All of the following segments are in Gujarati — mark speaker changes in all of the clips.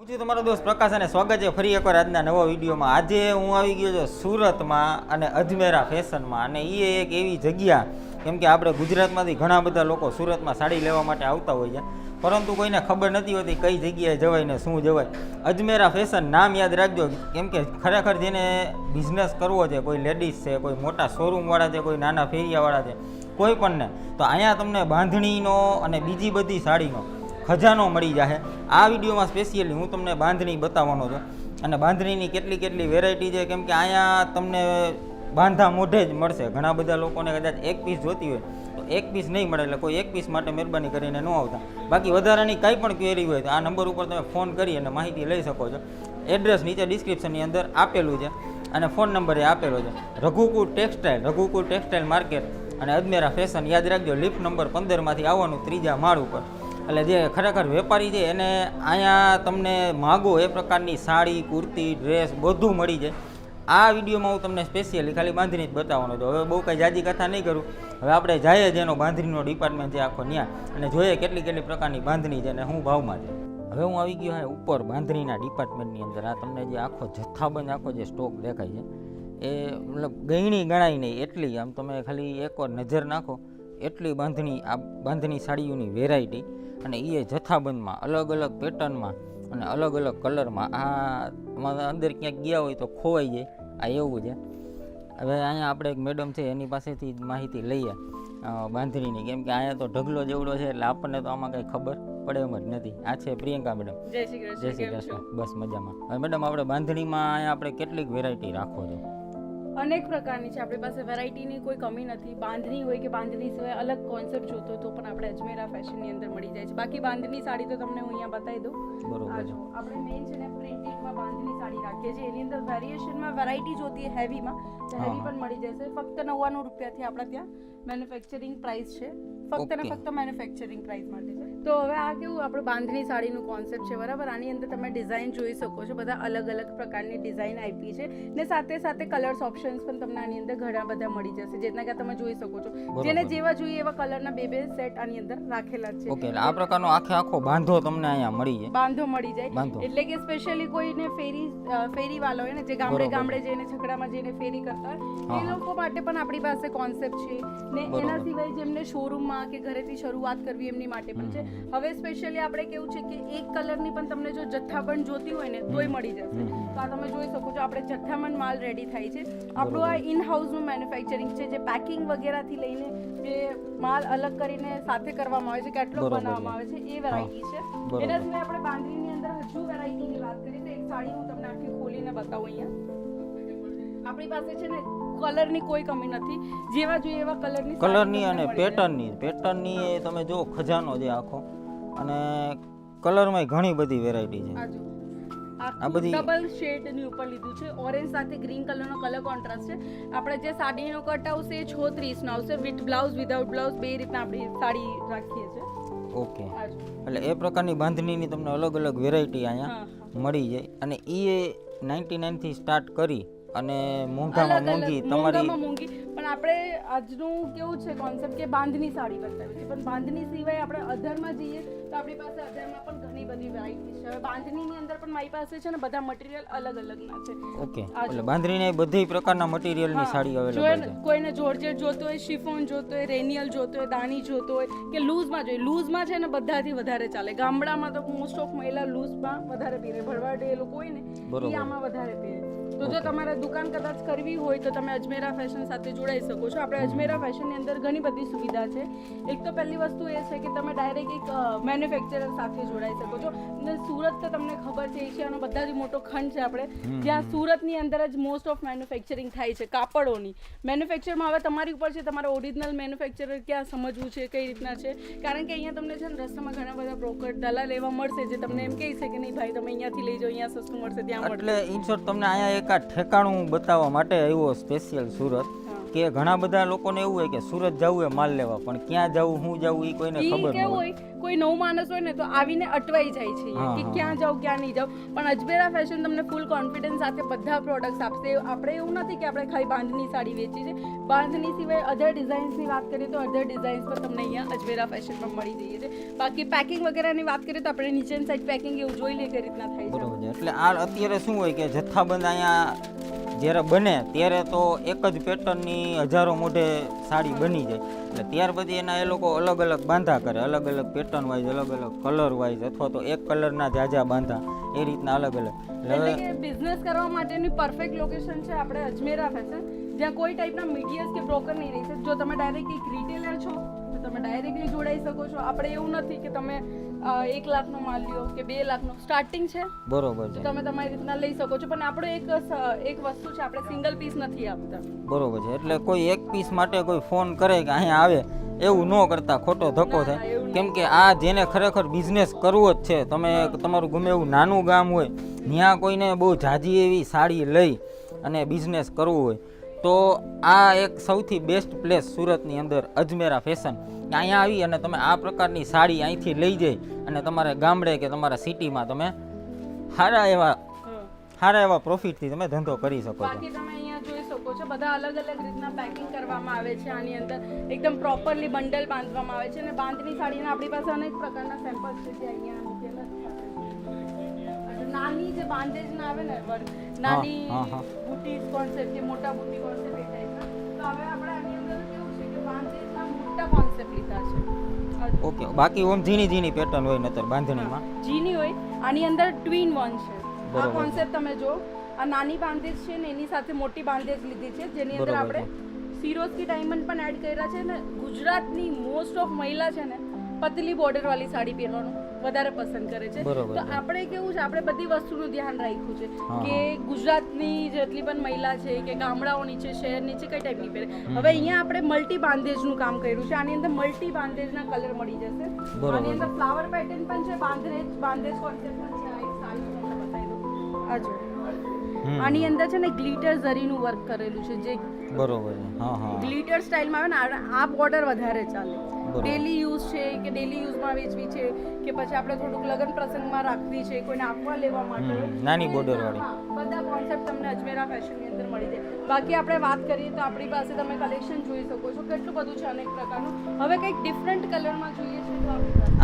Speaker 1: હું તમારો દોસ્ત પ્રકાશ અને સ્વાગત છે ફરી એકવાર આજના નવા વિડીયોમાં. આજે હું આવી ગયો છું સુરતમાં અને અજમેરા ફેશનમાં અને એ એક એવી જગ્યા, કેમ કે આપણે ગુજરાતમાંથી ઘણા બધા લોકો સુરતમાં સાડી લેવા માટે આવતા હોય છે, પરંતુ કોઈને ખબર નથી હોતી કઈ જગ્યાએ જવાય ને શું જવાય. અજમેરા ફેશન નામ યાદ રાખજો, કેમ કે ખરેખર જેને બિઝનેસ કરવો છે, કોઈ લેડીઝ છે, કોઈ મોટા શોરૂમવાળા છે, કોઈ નાના ફેરિયાવાળા છે, કોઈ પણને તો અહીંયા તમને બાંધણીનો અને બીજી બધી સાડીનો ખજાનો મળી જશે આ વિડીયોમાં સ્પેશિયલી હું તમને બાંધણી બતાવવાનો છું. અને બાંધણીની કેટલી કેટલી વેરાયટી છે, કેમ કે અહીંયા તમને બાંધા મોઢે જ મળશે. ઘણા બધા લોકોને કદાચ એક પીસ જોતી હોય, તો એક પીસ નહીં મળે એટલે કોઈ એક પીસ માટે મહેરબાની કરીને ન આવતા. બાકી વધારાની કંઈ પણ ક્વેરી હોય તો આ નંબર ઉપર તમે ફોન કરી અને માહિતી લઈ શકો છો. એડ્રેસ નીચે ડિસ્ક્રિપ્શનની અંદર આપેલું છે અને ફોન નંબર એ આપેલો છે. Raghukul textile Raghukul textile market અને અજમેરા ફેશન યાદ રાખજો. લિફ્ટ નંબર પંદરમાંથી આવવાનું ત્રીજા માળ ઉપર. એટલે જે ખરેખર વેપારી છે, એને અહીંયા તમને માગો એ પ્રકારની સાડી, કુર્તી ડ્રેસ બધું મળી જાય. આ વિડીયોમાં હું તમને સ્પેશિયલી ખાલી બાંધણી જ બતાવવાનો છું. હવે બહુ કાંઈ જાજી કથા નહીં કરું. હવે આપણે જઈએ જેનો બાંધણીનો ડિપાર્ટમેન્ટ છે આખો ત્યાં અને જોઈએ કેટલી કેટલી પ્રકારની બાંધણી છે અને શું ભાવમાં છે. હવે હું આવી ગયો હા ઉપર બાંધણીના ડિપાર્ટમેન્ટની અંદર. આ તમને જે આખો જથ્થાબંધ, આખો જે સ્ટોક દેખાય છે, એ મતલબ ગયણી ગણાય નહીં. એટલી આમ તમે ખાલી એકવાર નજર નાખો. એટલી બાંધણી, આ બાંધણી સાડીઓની વેરાયટી અને એ જથ્થાબંધમાં અલગ અલગ પેટર્નમાં અને અલગ અલગ કલરમાં આ અંદર ક્યાંક ગયા હોય તો ખોવાઈ જાય. આ એવું છે. હવે અહીંયા આપણે એક મેડમ છે એની પાસેથી જ માહિતી લઈએ. બાંધણીની. કેમ કે અહીંયા તો ઢગલો જેવડો છે એટલે આપણને તો આમાં કંઈ ખબર પડે એમ જ નથી. આ છે પ્રિયંકા મેડમ.
Speaker 2: જય શ્રી? કૃષ્ણ.
Speaker 1: બસ મજામાં. હવે મેડમ આપણે બાંધણીમાં અહીંયા આપણે કેટલીક વેરાયટી રાખો છો?
Speaker 2: અનેક પ્રકારની છે. આપણી પાસે વેરાયટીની કોઈ કમી નથી. બાંધણી હોય કે બાંધણી સિવાય અલગ કોન્સેપ્ટ જોતો તો પણ આપણે અજમેરા ફેશનની અંદર મળી જાય છે. બાકી બાંધણી સાડી તો તમને હું અહીંયા બતાવી દઉં.
Speaker 1: બરોબર
Speaker 2: આ જો આપણે મેઇન છે ને પ્રિન્ટેડમાં બાંધણી સાડી રાખીએ છીએ. એની અંદર વેરિએશનમાં વેરાયટી જોતી હેવીમાં તો હેવી પણ મળી જશે ફક્ત નવ્વાણું રૂપિયાથી આપણા ત્યાં મેન્યુફેક્ચરિંગ પ્રાઇસ છે. ફક્ત ને ફક્ત મેન્યુફેક્ચરિંગ પ્રાઇસ માટે. તો હવે આ કેવું આપણું બાંધણી સાડીનું કોન્સેપ્ટ છે બરાબર? આની અંદર તમે ડિઝાઇન જોઈ શકો છો બધા અલગ અલગ પ્રકારની ડિઝાઇન આપી છે ને સાથે સાથે કલર્સ ઓપ્શન્સ પણ તમને આની અંદર ઘણા બધા મળી જશે જેના કે તમે જોઈ શકો છો. જેને જેવા જોઈએ એવા કલરના બે બે સેટ આની અંદર રાખેલા જ
Speaker 1: ઓકે
Speaker 2: છે
Speaker 1: આ પ્રકારનો આખે આખો બાંધો તમને અહીંયા મળી જાય.
Speaker 2: બાંધો મળી જાય. એટલે કે સ્પેશિયલી કોઈને ફેરી ફેરી વાળો હોય ને જે ગામડે ગામડે જઈને છકડામાં જઈને ફેરી કરતા એ લોકો માટે પણ આપણી પાસે કોન્સેપ્ટ છે ને એના સિવાય જેમને શોરૂમમાં કે ઘરેથી શરૂઆત કરવી એમની માટે પણ છે. હવે સ્પેશિયલી આપણે કેવું છે કે એક કલરની પણ તમને જો જથ્થાબંધ જોતી હોય ને તોય મળી જશે. તો આ તમે જોઈ શકો છો આપણે જથ્થાબંધ માલ રેડી થાય છે. આપણું આ ઇન હાઉસનું મેન્યુફેક્ચરિંગ છે જે પેકિંગ વગેરેથી લઈને જે માલ અલગ કરીને સાથે કરવામાં આવે છે કેટલોગ બનાવવામાં આવે છે એ વેરાયટી છે. એના સિવાય આપણે બાંધણીની અંદર હજુ વેરાયટીની વાત કરીએ તો એક સાડી હું તમને આખી ખોલીને બતાવું અહીંયા. આપણી પાસે છે ને કલરની કોઈ કમી નથી. જેવા જોઈએ એવા કલરની
Speaker 1: કલરની અને પેટર્નની. પેટર્નની એ તમે જો ખજાનો છે આખો. અને કલરમાં ઘણી બધી વેરાયટી છે.
Speaker 2: આ
Speaker 1: બધી-
Speaker 2: ડબલ શેડની ઉપર લીધું છે. ઓરેન્જ સાથે ગ્રીન કલરનો કલર કોન્ટ્રાસ્ટ છે. આપણે જે સાડીનો કટ આવશે એ છ નો આવશે. વિથ બ્લાઉઝ વિધાઉટ બ્લાઉઝ બે રીતના આપણી સાડી રાખીએ છીએ.
Speaker 1: ઓકે એટલે એ પ્રકારની બાંધણીની તમને અલગ અલગ વેરાયટી અહીંયા મળી જાય. અને એ નાઇન્ટી નાઇનથી સ્ટાર્ટ કરી અને મોંઘામાં
Speaker 2: અલગ અલગ
Speaker 1: મોંઘી તમારી
Speaker 2: મોંઘી પણ આપણે આજનું કેવું છે કોન્સેપ્ટ કે બાંધની સાડી બતાવી છે. પણ બાંધની સિવાય આપણે અધરમાં જઈએ તો આપણી પાસે અધરમાં પણ ઘણી બધી વેરાયટી છે. હવે બાંધણીની અંદર પણ મારી પાસે છે ને બધા મટીરિયલ અલગ અલગના છે.
Speaker 1: ઓકે એટલે બાંધણીને બધી પ્રકારના મટીરિયલની સાડી અવેલેબલ છે.
Speaker 2: કોઈને જોર્જેટ જોતો હોય શિફોન જોતો હોય રેનિયલ જોતો હોય દાણી જોતો હોય કે લૂઝમાં જોઈએ. લૂઝમાં છે ને બધાથી વધારે ચાલે. ગામડામાં તો મોસ્ટ ઓફ મહિલા લૂઝમાં વધારે પહેરે. ભરવાડે એ લોકો હોય ને એ આમાં વધારે પહેરે. તો જો તમારે દુકાન કદાચ કરવી હોય તો તમે અજમેરા ફેશન સાથે જોડાઈ શકો છો. આપણે અજમેરા ફેશનની અંદર ઘણી બધી સુવિધા છે. એક તો પહેલી વસ્તુ એ છે કે તમે ડાયરેક્ટ એક મેન્યુફેક્ચરર સાથે જોડાઈ શકો છો. અને સુરત તો તમને ખબર છે એશિયાનો બધા જ મોટો ખંડ છે આપણે. જ્યાં સુરતની અંદર જ મોસ્ટ ઓફ મેન્યુફેક્ચરિંગ થાય છે કાપડોની. મેન્યુફેક્ચરમાં હવે તમારી ઉપર છે તમારે ઓરિજિનલ મેન્યુફેક્ચરર ક્યાં સમજવું છે કઈ રીતના છે? કારણ કે અહીંયા તમને છે ને રસ્તામાં ઘણા બધા બ્રોકર દલાલ એવા મળશે જે તમને એમ કહે છે કે નહીં ભાઈ તમે અહીંયાથી લઈ જાઓ અહીંયા સસ્તું મળશે ત્યાં
Speaker 1: એટલે ઇન શોર્ટ તમને અહીંયા એક આ ઠેકાણું બતાવવા માટે આવ્યો સ્પેશિયલ સુરત. કે ઘણા બધા લોકોને એવું હોય કે સુરત જવું હોય માલ લેવા પણ ક્યાં જવું શું જવું એ કોઈને ખબર ન હોય.
Speaker 2: કોઈ નવો માણસ હોય ને તો આવીને અટવાઈ જાય છે કે ક્યાં જાવ ક્યાં નહીં જાવ પણ અજમેરા ફેશન તમને ફૂલ કોન્ફિડન્સ સાથે બધા પ્રોડક્ટ્સ આપશે. આપણે એવું નથી કે આપણે ખાલી બાંધની સાડી વેચી છે. બાંધની સિવાય અધર ડિઝાઇન્સની વાત કરીએ તો અધર ડિઝાઇન્સ પણ તમને અહીંયા અજમેરા ફેશનમાં મળી જઈએ છે. બાકી પેકિંગ વગેરેની વાત કરીએ તો આપણે નીચેની સાઈડ પેકિંગ એવું જોઈ લઈએ કે રીતના થાય છે.
Speaker 1: એટલે આ અત્યારે શું હોય કે જથ્થાબંધ અહીંયા જ્યારે બને ત્યારે તો એક જ પેટર્નની હજારો મોઢે સાડી બની જાય. એટલે ત્યાર પછી એના એ લોકો અલગ અલગ બાંધા કરે. અલગ અલગ પેટર્ન વાઇઝ અલગ અલગ કલર વાઇઝ અથવા તો એક કલરના જાજા બાંધા. એ રીતના અલગ અલગ.
Speaker 2: બિઝનેસ કરવા માટેની પરફેક્ટ લોકેશન છે આપણે અજમેરા ફેશન. જ્યાં કોઈ ટાઈપના મીડિયસ કે બ્રોકર નહીં રહી શકે. જો તમે ડાયરેક્ટ એક રિટેલર છો તમે ડાયરેક્ટલી જોડાઈ શકો છો. આપણે એવું નથી કે તમે એક લાખનો માલ લ્યો કે બે લાખનો. સ્ટાર્ટિંગ છે.
Speaker 1: બરોબર છે.
Speaker 2: તમે તમારી રીતના લઈ શકો છો. પણ આપણો એક એક વસ્તુ છે આપણે સિંગલ પીસ નથી આપતા.
Speaker 1: બરોબર છે. એટલે કોઈ એક પીસ માટે કોઈ ફોન કરે કે અહીંયા આવે એવું ન કરતા ખોટો ધક્કો થાય. કેમ કે આ જેને ખરેખર બિઝનેસ કરવો જ છે તમે તમારું ગમે એવું નાનું ગામ હોય ત્યાં કોઈને બહુ જાજી એવી સાડી લઈ અને બિઝનેસ કરવું હોય તો આ એક સૌથી બેસ્ટ પ્લેસ સુરતની અંદર અજમેરા ફેશન અહીંયા આવી અને તમે આ પ્રકારની સાડી અહીંથી લઈ જઈ અને તમારે ગામડે કે તમારા સિટીમાં તમે સારા એવા સારા એવા પ્રોફિટથી તમે ધંધો કરી શકો છો.
Speaker 2: શકો બધા અલગ અલગ રીતના પેકિંગ કરવામાં આવે છે આની અંદર. એકદમ પ્રોપરલી બંડલ બાંધવામાં આવે છે અને બાંધની સાડીના આપણી પાસે અનેક પ્રકારના સેમ્પલ્સ છે જે અહીંયા મૂકેલા છે. નાની જે બાંધેજ ના આવે ને વર્ક નાની. બુટી કોન્સેપ્ટ કે મોટા બુટી કોન્સેપ્ટ એ ટાઈપના તો હવે આપણે આની અંદર કેવું છે કે બાંધેજના મોટા કોન્સેપ્ટ લીધા છે.
Speaker 1: ઓકે બાકી ઓમ ઝીણી ઝીણી પેટર્ન હોય નતર બાંધણીમાં.
Speaker 2: જીની હોય. આની અંદર ટ્વિન વન છે. આ કોન્સેપ્ટ તમે જો આ નાની બાંધેજ છે ને એની સાથે મોટી બાંધેજ લીધી છે. જેની અંદર આપણે સિરોસ્કી ડાયમંડ પણ એડ કર્યા છે ને ગુજરાતની મોસ્ટ ઓફ મહિલા છે ને પતલી બોર્ડર વાળી સાડી પહેરવાનું. વધારે પસંદ કરે છે. તો આપણે કેવું છે આપણે બધી વસ્તુનું ધ્યાન રાખ્યું છે કે ગુજરાતની જેટલી પણ મહિલા છે કે ગામડાઓની છે શહેરની છે કઈ ટાઈપની પહેરે. હવે અહીંયા આપણે મલ્ટી બાંધેજનું કામ કર્યું છે. આની અંદર મલ્ટી બાંધેજના કલર મળી જશે. આની અંદર ફ્લાવર પેટર્ન પણ છે બાંધેજ બાંધેજ કોન્સેપ્ટ પણ છે. આ એક સારું તમને બતાવી આ જો. આની અંદર છે ને ગ્લિટર ઝરીનું વર્ક કરેલું છે જે
Speaker 1: બરોબર હા હા.
Speaker 2: ગ્લિટર સ્ટાઇલમાં આવે ને આ- બોર્ડર વધારે ચાલે. ડેલી યુઝ છે કે ડેલી યુઝમાં વેચવી છે કે પછી આપણે થોડુંક લગ્ન પ્રસંગમાં રાખવી છે કોઈને આપવા લેવા માટે.
Speaker 1: નાની
Speaker 2: બોર્ડર
Speaker 1: વાળી.
Speaker 2: બધા કોન્સેપ્ટ તમને અજમેરા ફેશનની અંદર મળી જાય. બાકી આપણે વાત કરીએ તો આપણી પાસે તમે કલેક્શન જોઈ શકો છો કેટલું બધું છે અનેક પ્રકારનું. હવે કંઈક ડિફરન્ટ કલરમાં જોઈએ છે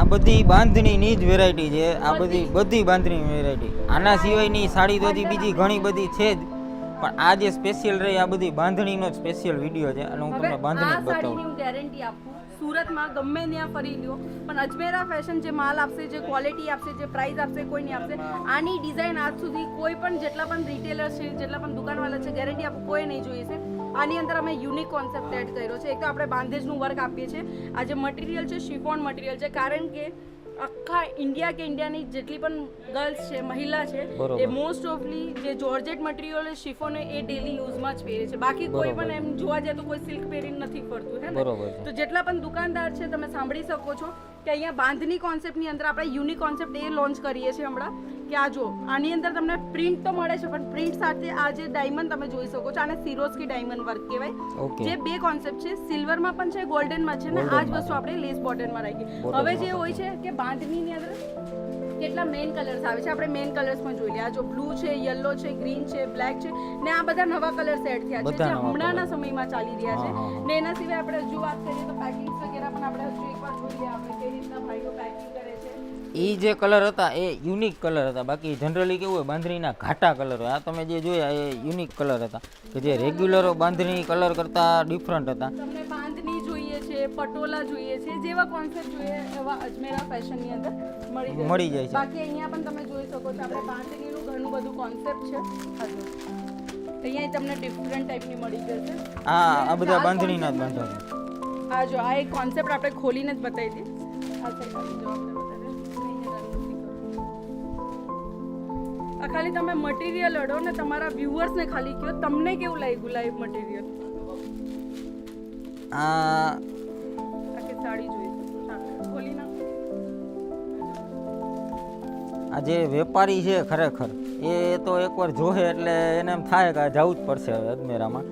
Speaker 1: આ બધી બાંધણીની જ વેરાયટી છે આ બધી.
Speaker 2: બધી
Speaker 1: બાંધણી વેરાયટી આના સિવાયની સાડી તો બીજી ઘણી બધી છે જ. પણ આ જે સ્પેશિયલ રહી આ બધી બાંધણીનો જ સ્પેશિયલ વીડિયો છે અને હું તમને બાંધણી બતાવું.
Speaker 2: હું ગેરંટી આપું સુરતમાં ગમે ત્યાં ફરી લ્યો પણ અજમેરા ફેશન જે માલ આપશે જે ક્વોલિટી આપશે જે પ્રાઇસ આપશે કોઈ નહીં આપશે આની ડિઝાઇન આજ સુધી કોઈ પણ જેટલા પણ રિટેલર છે જેટલા પણ દુકાનવાળા છે ગેરંટી આપું કોઈ નહીં જોઈએ છે. આની અંદર અમે યુનિક કોન્સેપ્ટ એડ કર્યો છે. એક તો આપણે બાંધેજનું વર્ક આપીએ છીએ. આ જે મટીરિયલ છે શિફોન મટીરિયલ છે કારણ કે આખા ઇન્ડિયા કે ઇન્ડિયાની જેટલી પણ ગર્લ્સ છે મહિલા છે એ મોસ્ટ ઓફલી જે જોર્જેટ મટીરિયલ શિફોન એ ડેલી યુઝમાં જ પહેરે છે. બાકી કોઈ પણ એમ જોવા જાય તો કોઈ સિલ્ક પહેરીને નથી ફરતું હે ને? તો જેટલા પણ દુકાનદાર છે તમે સાંભળી શકો છો કે અહીંયા બાંધની કોન્સેપ્ટની અંદર આપણે યુનિક કોન્સેપ્ટ એ લોન્ચ કરીએ છીએ હમણાં. કે આ જો આની અંદર તમને પ્રિન્ટ તો મળે છે પણ પ્રિન્ટ સાથે આ જે ડાયમંડ તમે જોઈ શકો છો આને સિરોસ્કી ડાયમંડ વર્ક કહેવાય. જે બે કોન્સેપ્ટ છે સિલ્વરમાં પણ છે ગોલ્ડનમાં છે ને આ જ વસ્તુ આપણે લેસ બોર્ડરમાં રાખી. હવે જે હોય છે કે બાંધણીની અંદર કેટલા મેઇન કલર્સ આવે છે આપણે મેઇન કલર્સ પણ જોઈ લઈએ. આ જો બ્લુ છે યલો છે ગ્રીન છે બ્લેક છે ને આ બધા નવા કલર્સ એડ થયા છે જે હમણાંના સમયમાં ચાલી રહ્યા છે. ને એના સિવાય આપણે જો વાત કરીએ તો પેકિંગ્સ વગેરે પણ આપણે હજુ એકવાર જોઈએ આપણે કઈ રીતના ભાઈઓ પેકિંગ
Speaker 1: એ જે કલર હતા એ યુનિક કલર હતા. બાકી જનરલી કેવું હોય બાંધણીના ઘાટા કલર આ તમે જે જોયા એ યુનિક કલર હતા. કે જે રેગ્યુલર બાંધણી કલર કરતાં ડિફરન્ટ હતા.
Speaker 2: તમને બાંધણી જોઈએ છે પટોલા જોઈએ છે જેવા કોન્સેપ્ટ જોઈએ એવા અજમેરા ફેશનની અંદર મળી
Speaker 1: જાય છે.
Speaker 2: બાકી અહીંયા પણ તમે જોઈ શકો છો આપણે બાંધણીનું ઘણું બધું કોન્સેપ્ટ છે. અહીંયા તમને ડિફરન્ટ ટાઈપની મળી જશે.
Speaker 1: આ આ બધા બાંધણીના જ
Speaker 2: બાંધવા
Speaker 1: બાંધા
Speaker 2: આ જો આ એક કોન્સેપ્ટ આપણે ખોલીને જ બતાવી દઈએ. આ side આ ખાલી તમે મટીરિયલ અડો ને તમારા વ્યુઅર્સને ખાલી કહો તમને કેવું લાગ્યું લાઈવ મટીરિયલ
Speaker 1: આ
Speaker 2: આખી સાડી જોઈ હા, ખોલી નાખો.
Speaker 1: આ જે વેપારી છે ખરેખર એ તો એકવાર જોહે એટલે એને એમ થાય કે જવું જ પડશે હવે અજમેરામાં.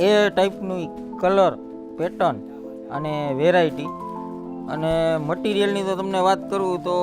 Speaker 1: એ ટાઈપનું કલર પેટર્ન અને વેરાયટી અને મટીરિયલની તો તમને વાત કરું તો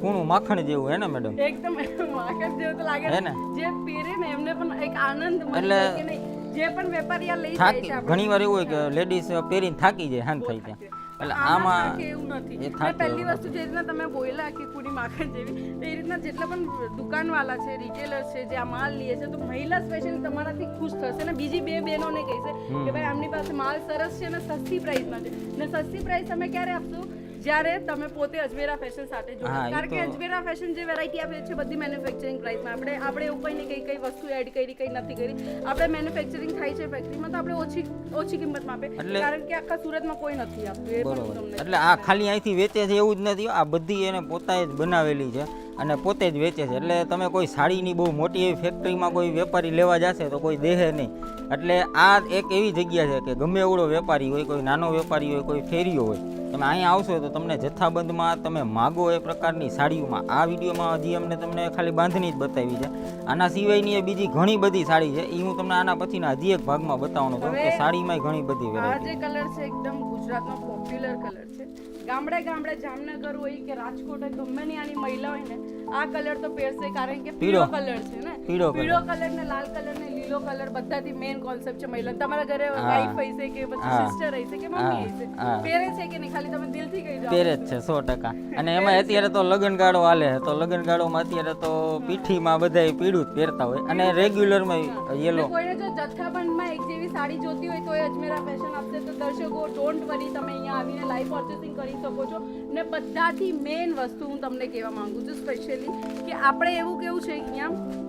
Speaker 1: કૂણું માખણ જેવું હે ને મેડમ
Speaker 2: એકદમ માખણ જેવું તો લાગે
Speaker 1: હે
Speaker 2: ને.
Speaker 1: ને?
Speaker 2: જે પીરે ને એમને પણ એક આનંદ મળે
Speaker 1: એટલે
Speaker 2: જે પણ વેપારી લઈ જાય છે
Speaker 1: ઘણી વાર એવું હોય કે લેડીઝ પહેરીને થાકી જાય હાન થઈ જાય. એટલે
Speaker 2: આમાં એવું નથી.
Speaker 1: એ
Speaker 2: પહેલી વસ્તુ જે રીતના તમે બોલ્યા કે કુડી માખણ જેવી એ રીતના જેટલા પણ દુકાનવાળા છે રિટેલર છે જે આ માલ લે છે તો મહિલા સ્પેશિયલી તમારાથી ખુશ થશે. ને બીજી બે બહેનોને કહેશે કે ભાઈ આમની પાસે માલ સરસ છે અને સસ્તી પ્રાઇસમાં છે. ને સસ્તી પ્રાઇસ તમે ક્યારે આપશો? જ્યારે તમે પોતે અજમેરા ફેશન સાથે જોડો કારણ કે અજમેરા ફેશન જે વેરાયટી આપે છે બધી મેન્યુફેક્ચરિંગ પ્રાઇસમાં આપણે આપણે એવું કંઈ ને કઈ કઈ વસ્તુ એડ કરી કઈ નથી કરી. આપણે મેન્યુફેક્ચરિંગ થાય છે ફેક્ટરીમાં તો આપણે ઓછી ઓછી કિંમતમાં આપે. કારણ કે આખા સુરતમાં કોઈ નથી આપતું
Speaker 1: એટલે આ ખાલી અહીંથી વેચે છે એવું જ નથી આ બધી એને પોતાએ જ બનાવેલી છે અને પોતે જ વેચે છે. એટલે તમે કોઈ સાડીની બહુ મોટી એવી ફેક્ટરીમાં કોઈ વેપારી લેવા જશે તો કોઈ દેહે નહીં. એટલે આ એક એવી જગ્યા છે કે ગમે એવડો વેપારી હોય કોઈ નાનો વેપારી હોય કોઈ ફેરીઓ હોય તમે અહીંયા આવશો તો તમને જથ્થાબંધમાં તમે માગો એ પ્રકારની સાડીઓમાં. આ વિડીયોમાં હજી અમને તમને ખાલી બાંધણી જ બતાવી છે. આના સિવાયની એ બીજી ઘણી બધી સાડી છે. એ હું તમને આના પછીના હજી એક ભાગમાં બતાવવાનો છું કે
Speaker 2: હવે
Speaker 1: સાડીમાંય ઘણી બધી
Speaker 2: આ
Speaker 1: વેરાયટી
Speaker 2: જે કલર છે એકદમ ગુજરાતનો પોપ્યુલર કલર છે. ગામડે ગામડે જામનગર હોય કે રાજકોટ હોય ગમે ની આની મહિલા હોય ને આ કલર તો પહેરશે કારણ કે પીળો. કલર છે ને.
Speaker 1: પીળો
Speaker 2: કલર. ને લાલ કલર ને લીલો કલર બધાથી મેઇન કોન્સેપ્ટ છે મહિલા. તમારા ઘરે. વાઈફ હશે કે પછી. સિસ્ટર હશે કે મમ્મી હશે. પહેરે છે કે નહીં? ખાલી તમે દિલથી કહી જાઓ.
Speaker 1: પહેરે છે સો ટકા. અને એમાં અત્યારે તો લગનગાળો હાલે તો તો લગનગાળોમાં અત્યારે તો પીઠીમાં બધાય પીળું જ પહેરતા હોય. અને રેગ્યુલરમાં યેલો
Speaker 2: કોઈને જો જથ્થાબંધમાં એક જેવી સાડી જોતી હોય તો એ અજમેરા ફેશન આપશે તો દર્શકો ડોન્ટ વરી તમે અહીંયા આવીને લાઈવ પર્ચેસિંગ કરી શકો છો. ને બધાથી મેઇન વસ્તુ હું તમને કહેવા માંગુ છું સ્પેશિયલી કે આપણે એવું કેવું છે અહીંયા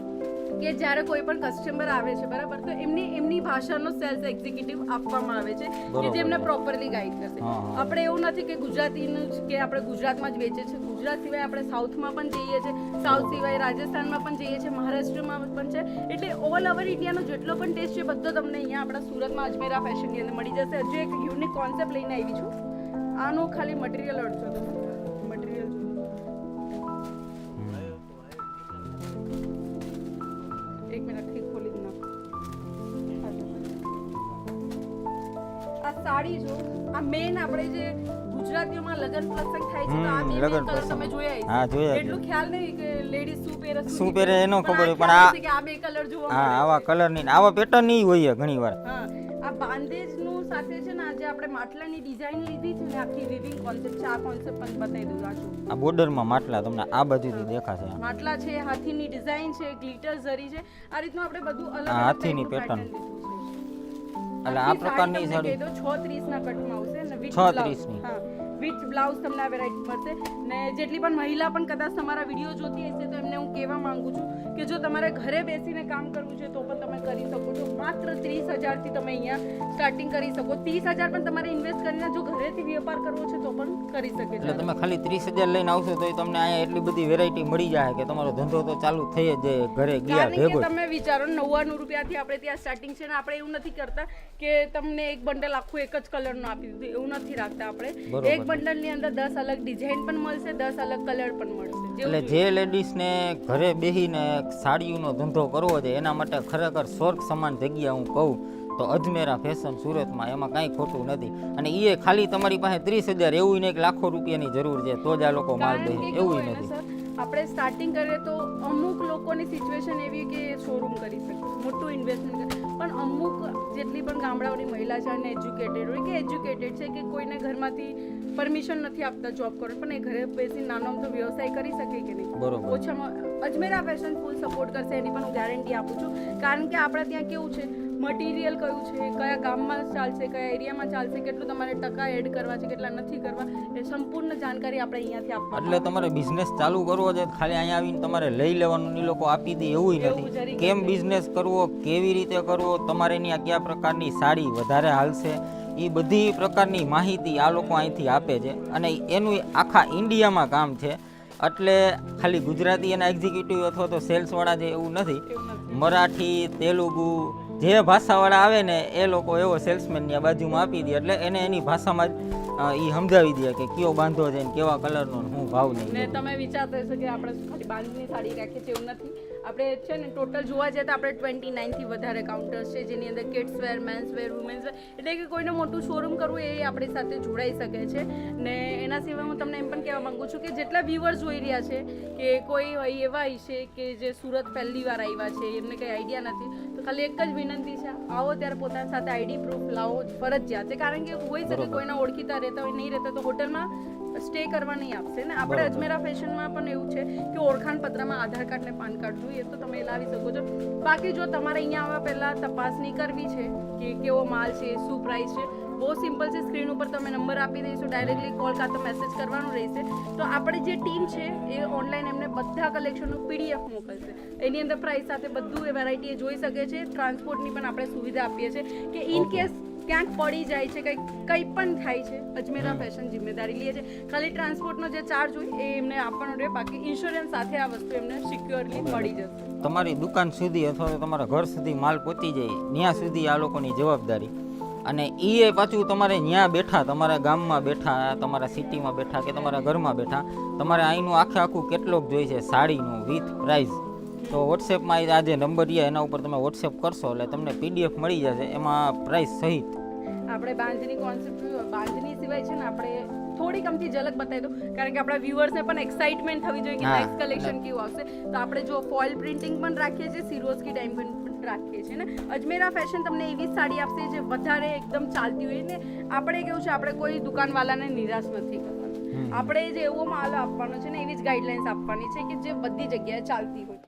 Speaker 2: કે જ્યારે કોઈ પણ કસ્ટમર આવે છે બરાબર? તો એમની એમની ભાષાનો સેલ્સ એક્ઝિક્યુટિવ આપવામાં આવે છે કે
Speaker 1: જે
Speaker 2: એમને પ્રોપરલી ગાઈડ કરશે. આપણે એવું નથી કે ગુજરાતીનું જ કે આપણે ગુજરાતમાં જ વેચે છે. ગુજરાત સિવાય આપણે સાઉથમાં પણ જઈએ છીએ સાઉથ સિવાય રાજસ્થાનમાં પણ જઈએ છીએ મહારાષ્ટ્રમાં પણ છે. એટલે ઓલ ઓવર ઇન્ડિયાનો જેટલો પણ ટેસ્ટ છે બધો તમને અહીંયા આપણા સુરતમાં અજમેરા ફેશનની અંદર મળી જશે. હજુ એક યુનિક કોન્સેપ્ટ લઈને આવી છું. આનું ખાલી મટીરિયલ અડશો તમે સાડી જો આ મેન આપણે જે ગુજરાતીઓમાં લગન પ્રસંગ થાય છે તો આ
Speaker 1: લગન પ્રસંગ.
Speaker 2: તમે જોયા હશે.
Speaker 1: હા, જોયા
Speaker 2: એટલું ખ્યાલ નહીં કે લેડીઝ શું પહેરે
Speaker 1: શું પહેરે એનો ખબર પણ આ-
Speaker 2: કે આ બે કલર જોવા
Speaker 1: હા આવા કલરની આવા પેટર્નની હોય ઘણી વાર.
Speaker 2: હા આ બાંધેજનું સાથે છે ને આજે આપણે માટલાની ડિઝાઇન લીધી છે ને આખી વિવિંગ કોન્સેપ્ટ છે આ કોન્સેપ્ટ પણ બતાવી દઉં આ જો
Speaker 1: આ બોર્ડરમાં માટલા તમને આ બાજુથી દેખાશે.
Speaker 2: માટલા છે હાથીની ડિઝાઇન છે ગ્લિટર ઝરી છે. આ રીતનું આપણે બધું અલગ
Speaker 1: હાથીની
Speaker 2: typeનું
Speaker 1: એટલે આ પ્રકારની સાડી
Speaker 2: કહી દઉં, છ ત્રીસના કટમાં આવશે અને 36
Speaker 1: ની
Speaker 2: હા. વિથ બ્લાઉઝ તમને આ વેરાયટી મળશે. ને જેટલી પણ મહિલા પણ કદાચ તમારા વીડિયો જોતી હશે તો એમને હું કહેવા માંગુ છું કે જો તમારે ઘરે બેસીને કામ કરવું છે તો પણ તમે કરી શકો છો. માત્ર ત્રીસ હજારથી તમે અહીંયા સ્ટાર્ટિંગ કરી શકો. ત્રીસ હજાર પણ તમારે ઇન્વેસ્ટ કરીને જો ઘરેથી વેપાર કરવો છે તો પણ કરી શકે
Speaker 1: એટલે તમે ખાલી ત્રીસ હજાર લઈને આવશો તો તમને અહીંયા એટલી બધી વેરાયટી મળી જાય કે તમારો ધંધો તો ચાલુ થઈ જ જાય ઘરે ગયા ભેગો
Speaker 2: તમે વિચારો નવ્વાણું રૂપિયાથી આપણે ત્યાં સ્ટાર્ટિંગ છે ને આપણે એવું નથી કરતા કે તમને એક બંડલ આખું એક જ કલરનું આપી દીધું. એવું નથી રાખતા આપણે. એક બંડલની અંદર દસ અલગ ડિઝાઇન પણ મળશે દસ અલગ કલર પણ મળશે.
Speaker 1: એટલે જે લેડીઝને ઘરે બેસીને સાડીઓનો ધંધો કરવો છે એના માટે ખરેખર સ્વર્ગ સમાન જગ્યા હું કહું તો અજમેરા ફેશન સુરતમાં એમાં કાંઈ ખોટું નથી. અને એ ખાલી તમારી પાસે ત્રીસ હજાર એવું નહીં લાખો રૂપિયાની જરૂર છે તો જ આ લોકો માલ દે એવું નથી.
Speaker 2: આપણે સ્ટાર્ટિંગ કરીએ તો અમુક લોકોની સિચ્યુએશન એવી કે શોરૂમ કરી શકે મોટું ઇન્વેસ્ટમેન્ટ કરે પણ અમુક જેટલી પણ ગામડાઓની મહિલા છે અને એજ્યુકેટેડ હોય કે એજ્યુકેટેડ છે કે કોઈને ઘરમાંથી પરમિશન નથી આપતા જોબ કરો પણ એ ઘરે બેસી નાનો અમથો વ્યવસાય કરી શકે કે નહીં? ઓછામાં અજમેરા ફેશન ફૂલ સપોર્ટ કરશે એની પણ હું ગેરંટી આપું છું. કારણ કે આપણે ત્યાં કેવું છે મટીરિયલ કયું છે કયા ગામમાં ચાલશે કયા એરિયામાં ચાલશે કેટલું તમારે ટકા એડ કરવા છે કેટલા નથી કરવા એ સંપૂર્ણ જાણકારી આપણે અહીંયાથી આપવા
Speaker 1: એટલે તમારે બિઝનેસ ચાલુ કરવો છે ખાલી અહીંયા આવીને તમારે લઈ લેવાનું એ લોકો આપી દે એવું નથી. કેમ બિઝનેસ કરવો કેવી રીતે કરવો તમારે ત્યાં કયા પ્રકારની સાડી વધારે હાલશે એ બધી પ્રકારની માહિતી આ લોકો અહીંથી આપે છે. અને એનું આખા ઇન્ડિયામાં કામ છે એટલે ખાલી ગુજરાતી એના એક્ઝિક્યુટિવ અથવા તો સેલ્સવાળા જે એવું નથી. મરાઠી તેલુગુ જે ભાષાવાળા આવે ને એ લોકો એવો સેલ્સમેનની આ બાજુમાં આપી દે એટલે એને એની ભાષામાં જ એ સમજાવી દે કે કયો બાંધો છે ને કેવા કલરનો હું ભાવ નહીં
Speaker 2: તમે વિચારતા હશો કે આપણે ખાલી બાંધણી સાડી રાખીએ છીએ એવું નથી. આપણે છે ને ટોટલ જોવા જઈએ તો આપણે ટ્વેન્ટી નાઇનથી વધારે કાઉન્ટર્સ છે જેની અંદર kids wear men's wear women's wear એટલે કે કોઈને મોટું શોરૂમ કરવું એ આપણી સાથે જોડાઈ શકે છે ને એના સિવાય હું તમને એમ પણ કહેવા માંગુ છું કે જેટલા વ્યુઅર્સ જોઈ રહ્યા છે કે કોઈ હોય એવા હશે કે જે સુરત પહેલી વાર આવ્યા છે એમને કંઈ આઈડિયા નથી તો ખાલી એક જ વિનંતી છે આવો ત્યારે પોતાની સાથે આઈડી પ્રૂફ લાવો ફરજિયાત છે કારણ કે હોઈ શકે. કોઈના ઓળખીતા રહેતા હોય નહીં રહેતા તો હોટલમાં સ્ટે કરવા નહીં આપશે. ને આપણે અજમેરા ફેશનમાં પણ એવું છે કે ઓળખાણ પત્રમાં આધાર કાર્ડ ને પાન કાર્ડ જોઈએ તો તમે લાવી શકો છો. બાકી જો તમારે અહીંયા આવવા પહેલાં તપાસણી કરવી છે કે કેવો માલ છે શું પ્રાઇસ છે બહુ સિમ્પલ છે સ્ક્રીન ઉપર તમે નંબર આપી દઈશું. ડાયરેક્ટલી કોલ કાં તો મેસેજ કરવાનું રહેશે. તો આપણે જે ટીમ છે એ ઓનલાઈન એમને બધા કલેક્શનનું પીડીએફ મોકલશે. એની અંદર પ્રાઇસ સાથે બધું એ વેરાયટી જોઈ શકે છે. ટ્રાન્સપોર્ટની પણ આપણે સુવિધા આપીએ છીએ કે ઇન કેસ ક્યાંક પડી જાય છે કંઈક કંઈ પણ થાય છે અજમેરા ફેશન જિમ્મેદારી લે છે. ખાલી ટ્રાન્સપોર્ટનો જે ચાર્જ હોય એ એમને આપવાનો રહે બાકી ઇન્સ્યોરન્સ સાથે આ વસ્તુ એમને સિક્યોરલી મળી જશે.
Speaker 1: તમારી દુકાન સુધી અથવા તો તમારા ઘર સુધી માલ પહોંચી જાય ત્યાં સુધી આ લોકોની જવાબદારી. અને એ પાછું તમારે ત્યાં બેઠા તમારા ગામમાં બેઠા તમારા સિટીમાં બેઠા કે તમારા ઘરમાં બેઠા તમારે અહીંનું આખે આખું કેટલોગ જોઈ છે સાડીનું વિથ પ્રાઇઝ તો વોટ્સએપમાં આ જે નંબર છે એના ઉપર તમે વોટ્સએપ કરશો એટલે તમને પીડીએફ મળી જશે એમાં પ્રાઇસ સહિત.
Speaker 2: આપણે બાંધની કોન્સેપ્ટ બાંધની સિવાય છે ને આપણે થોડીક અમથી ઝલક બતાવી દો કારણ કે આપણા વ્યુઅર્સને પણ એક્સાઇટમેન્ટ થવી જોઈએ કે નેક્સ્ટ કલેક્શન કેવું આવશે. તો આપણે જો ફોઇલ પ્રિન્ટિંગ પણ રાખીએ છીએ સિરોસ્કી ટાઈમ પણ રાખીએ છીએ ને. અજમેરા ફેશન તમને એવી જ સાડી આપશે જે વધારે એકદમ ચાલતી હોય ને. આપણે કેવું છે આપણે કોઈ દુકાનવાલાને નિરાશ નથી કરવાનું. આપણે જે એવો માલ આપવાનો છે ને એવી જ ગાઈડલાઇન્સ આપવાની છે કે જે બધી જગ્યાએ ચાલતી હોય.